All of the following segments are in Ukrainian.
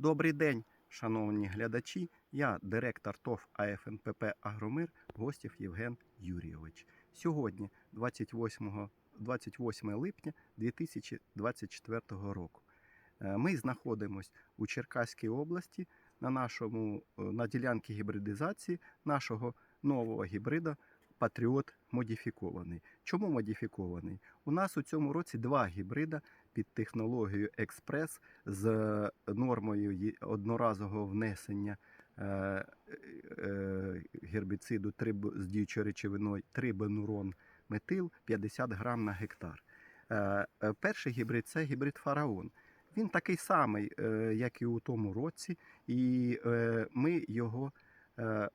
Добрий день, шановні глядачі. Я директор ТОВ АФНПП Агромир Гостів Євген Юрійович. Сьогодні, 28, 28 липня 2024 року. Е, Ми знаходимося у Черкаській області на нашому е, на ділянці гібридизації нашого нового гібрида Патріот модифікований. Чому модифікований? У нас у цьому році два гібрида під технологією Експрес з нормою одноразового внесення е, е, гербіциду з діючою речовиною трибенурон метил 50 грам на гектар. Е, е, Перший гібрид це гібрид фараон. Він такий самий, е, як і у тому році, і е, ми його е,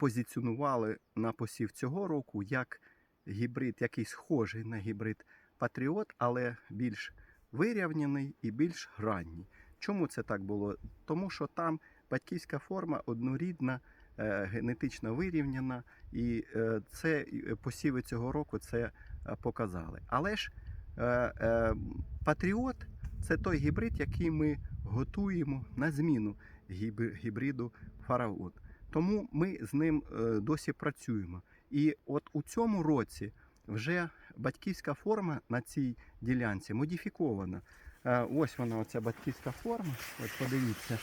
позиціонували на посів цього року як гібрид, який схожий на гібрид Патріот, але більш вирівняний і більш ранній. Чому це так було? Тому що там батьківська форма однорідна, е, генетично вирівняна, і е, це е, посіви цього року це показали. Але ж Патріот це той гібрид, який ми готуємо на зміну гібриду фараон. Тому ми з ним е, досі працюємо. І от у цьому році вже батьківська форма на цій ділянці модифікована. Е, Ось вона, оця батьківська форма. От подивіться,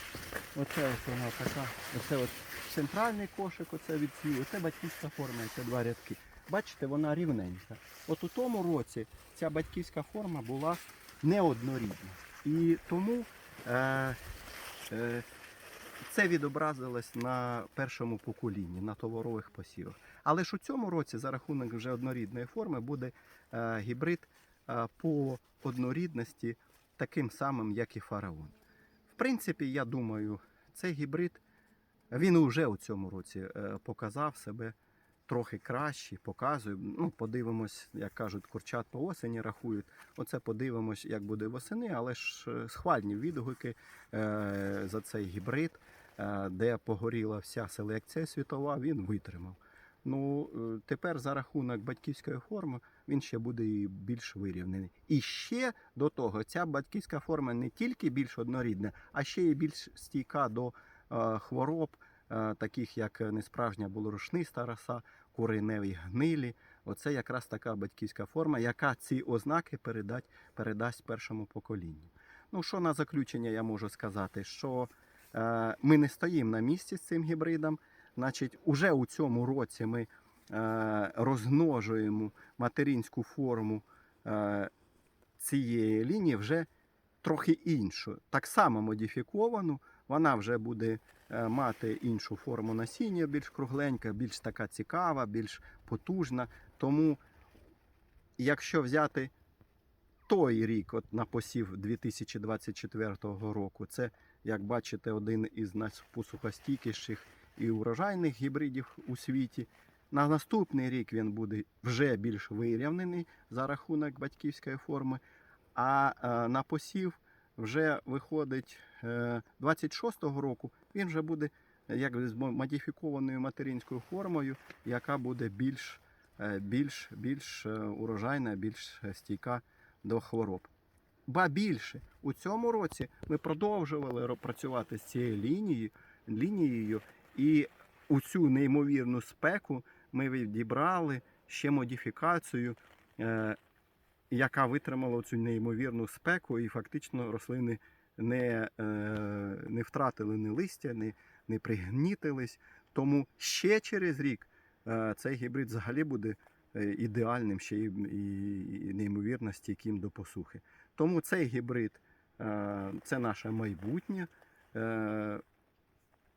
оце ось вона така. Оце от центральний кошик, оце від цвіту. Це батьківська форма, це два рядки. Бачите, вона рівненька. От у тому році ця батьківська форма була неоднорідна. І тому е, е, це відобразилось на першому поколінні, на товарових посівах. Але ж у цьому році за рахунок вже однорідної форми буде е, гібрид е, по однорідності таким самим, як і фараон. В принципі, я думаю, цей гібрид він вже у цьому році е, показав себе трохи краще, показує. Ну, подивимось, як кажуть, курчат по осені рахують. Оце подивимось, як буде восени, але ж схвальні відгуки за цей гібрид, де погоріла вся селекція світова, він витримав. Ну, е, тепер за рахунок батьківської форми він ще буде і більш вирівнений. І ще до того, ця батьківська форма не тільки більш однорідна, а ще й більш стійка до е, хвороб, е, таких як несправжня булорушниста роса, кореневі гнилі. Оце якраз така батьківська форма, яка ці ознаки передать, передасть першому поколінню. Ну, що на заключення я можу сказати? Що е, ми не стоїмо на місці з цим гібридом. Значить, уже у цьому році ми е, розмножуємо материнську форму е, цієї лінії вже трохи іншу. Так само модифіковану, вона вже буде е, мати іншу форму насіння, більш кругленька, більш така цікава, більш потужна. Тому, якщо взяти той рік, от на посів 2024 року, це, як бачите, один із найпосухостійкіших і урожайних гібридів у світі. На наступний рік він буде вже більш вирівнений за рахунок батьківської форми. А е, на посів вже виходить е, 26-го року, він вже буде е, як з модифікованою материнською формою, яка буде більш, е, більш, більш е, урожайна, більш е, стійка до хвороб. Ба більше, у цьому році ми продовжували працювати з цією лінією, лінією, і у цю неймовірну спеку ми відібрали ще модифікацію, е, яка витримала цю неймовірну спеку, і фактично рослини не, е, не втратили ні листя, не, не пригнітились. Тому ще через рік е, цей гібрид взагалі буде ідеальним ще й, неймовірно стійким до посухи. Тому цей гібрид е, це наше майбутнє. Е,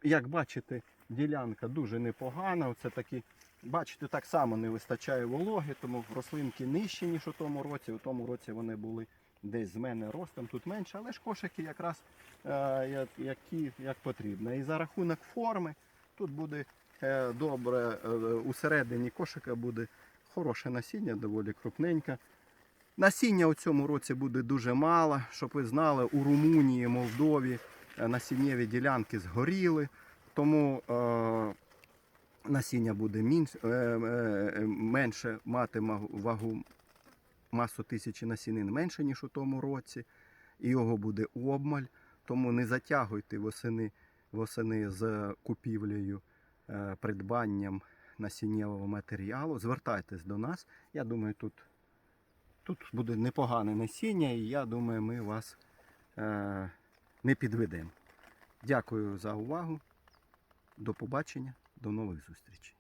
Як бачите, ділянка дуже непогана. Оце такі, бачите, так само не вистачає вологи, тому рослинки нижчі, ніж у тому році. У тому році вони були десь з мене ростом, тут менше, але ж кошики якраз е, як, які, як потрібно. І за рахунок форми тут буде е, добре, е, усередині кошика буде хороше насіння, доволі крупненьке. Насіння у цьому році буде дуже мало, щоб ви знали, у Румунії, Молдові е, насіннєві ділянки згоріли, тому е, насіння буде мінш, е, е, менше мати вагу масу тисячі насінин менше, ніж у тому році, і його буде обмаль. Тому не затягуйте восени, восени з купівлею, е, придбанням насіннєвого матеріалу. Звертайтесь до нас. Я думаю, тут, тут буде непогане насіння, і я думаю, ми вас е, не підведемо. Дякую за увагу. До побачення, до нових зустрічей.